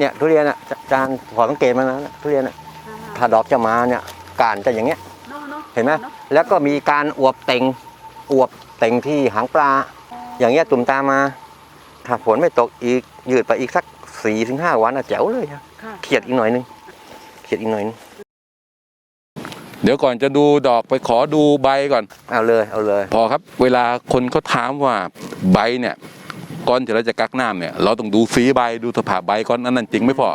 เนี่ยทุเรียนอะอาจารย์พอสังเกตมาแล้วนะทุเรียนอะถ้าดอกจะมาเนี่ยการจะอย่างเงี้ยเนาะเนาะเห็นไหมนาะแล้วก็มีการอวบเต่งอวบเต่งที่หางปลา อย่างเงี้ยตุ่มตามมาถ้าฝนไม่ตกอีกยืดไปอีกสักสี่ถึงห้าวันอะแจ๋วเลยอะค่ะเขียดอีกหน่อยนึงเขียดอีกหน่อยนึงเดี๋ยวก่อนจะดูดอกไปขอดูใบก่อน เอาเลยเอาเลย พอครับ เวลาคนเขาถามว่าใบเนี่ย ก่อนที่เราจะกักน้ำเนี่ยเราต้องดูสีใบดูสภาพใบก่อนอันนั้นจริงไหม่พอ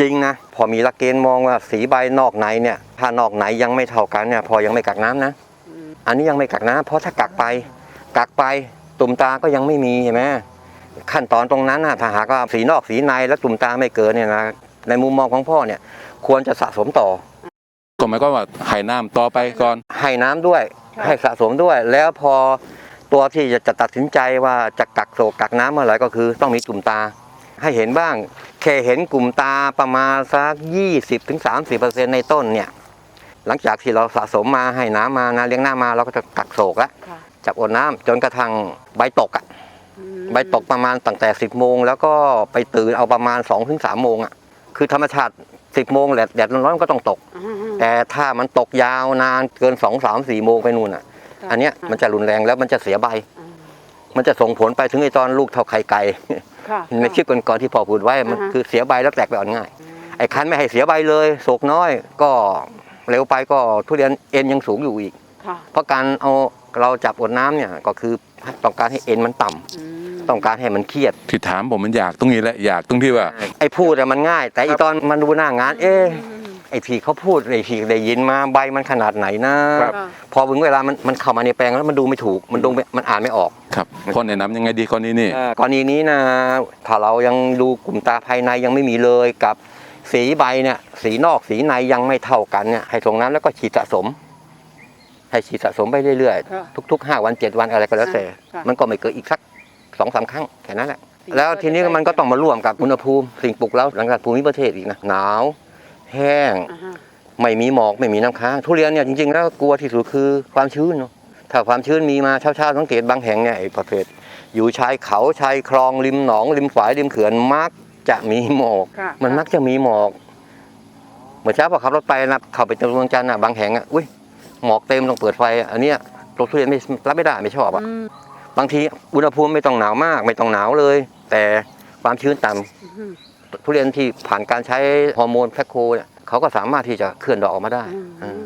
จริงนะพอมีหลักเกณฑ์มองว่าสีใบนอกในเนี่ยถ้านอกในยังไม่เท่ากันเนี่ยพอยังไม่กักน้ำนะอืมอันนี้ยังไม่กักน้ำเพราะถ้ากักไป กักไปตุ่มตาก็ยังไม่มีเห็นไหมขั้นตอนตรงนั้นนะถ้าหากว่าสีนอกสีในแล้วตุ่มตาไม่เกินเนี่ยนะในมุมมองของพ่อเนี่ยควรจะสะสมต่อ ก็หมายความว่าให้น้ำต่อไปก่อนให้น้ำด้วยค่ะให้สะสมด้วย แล้วพอ ตัวที่จะตัดสินใจว่าจะกักโศกกักน้ำเมื่อไหร่ก็คือ ต้องมีกลุ่มตา ให้เห็นบ้างแค่เห็นกลุ่มตาประมาณสัก 20-30%ในต้นเนี่ยหลังจากที่เราสะสมมาให้น้ำมานะเลี้ยงน้ำมาเราก็จะกักโศกแล้วค่ะจับอดน้ำจนกระทั่งใบตกอะอืมใบตกประมาณตั้งแต่ 10โมงแล้วก็ไปตื่นเอาประมาณ2-3ถึง3โมงอะคือธรรมชาติ 10โมงแดดแดดร้อนๆก็ต้องตกอ่าฮะแต่ถ้ามันตกยาวนานเกิน2 3 4โมงไปนู่นอะค่ะ อันเนี้ยค่ะมันจะรุนแรงแล้วมันจะเสียใบอ่ามันจะส่งผลไปถึงไอตอนลูกเท่าไข่ไก่ค่ะในคลิปก่อนๆที่พ่อพูดไว้มันอ่าฮะคือเสียใบแล้วแตกไปอ่อนง่ายอืมไอ้คันไม่ให้เสียใบเลยโศกน้อย ก็เร็วไปก็ทุเรียนเอ็นยังสูงอยู่อีกค่ะเพราะการเอาเราจับอดน้ำเนี่ยก็คือต้องการให้เอ็นมันต่ำอืมต้องการให้มันเครียดที่ถามผมมันอยากตรงนี้แหละอยากตรงที่ว่า ไอ้พูดอะมันง่าย แต่อีตอนมันดูหน้างาน เอ๊ะอืม ไอ้ที่เขาพูดไอ้ที่ได้ยินมาใบมันขนาดไหนนะครับค่ะพอถึงเวลามันมันเข้ามาในแปลงแล้วมันดูไม่ถูกมันดูไม่มันอ่านไม่ออกครับพ่อแนะนำยังไงดีกรณีนี้เอ่อกรณีนี้นะถ้าเรายังดูกลุ่มตาภายในยังไม่มีเลยกับสีใบเนี่ยสีนอกสีในยังไม่เท่ากันเนี่ยให้ตรงนั้นแล้วก็ฉีดสะสม ให้ฉีดสะสมไปเรื่อยค่ะๆทุกๆห้าวันเจ็ดวันอะไรก็แล้วแต่ค่ะมันก็ไม่เกินอีกสักสองสามครั้งแค่นั้นแหละสีแล้วทีนี้ก็จะมันก็ต้องมาร่วมกับอุณหภูมิสิ่งปลุกแล้วหลังจากภูมิประเทศอีกนะหนาว แห้ง อ่าฮะไม่มีหมอกไม่มีน้ำค้าง ทุเรียนเนี่ยจริงๆแล้วกลัวที่สุดคือความชื้นเนาะถ้าความชื้นมีมาเช้าๆสังเกตบางแห่งเนี่ยไอ้ประเภทอยู่ชายเขาชายคลองริมหนองริมฝายริมเขื่อนมักจะมีหมอก ค่ะมันมักจะมีหมอกเมื่อเช้าพอขับรถไปนะเข้าไปตรงเมืองจันทร์อะบางแห่งอะอุ้ยหมอกเต็มต้องเปิดไฟอะอันเนี้ยตัวทุเรียนไม่รับไม่ได้ไม่ชอบอะอืมบางทีอุณหภูมิไม่ต้องหนาวมาก ไม่ต้องหนาวเลย แต่ความชื้นต่ำ อืม ทุเรียนที่ผ่านการใช้ฮอร์โมนแพคโคเนี่ยเขาก็สามารถที่จะเคลื่อนดอกออกมาได้อืมอืม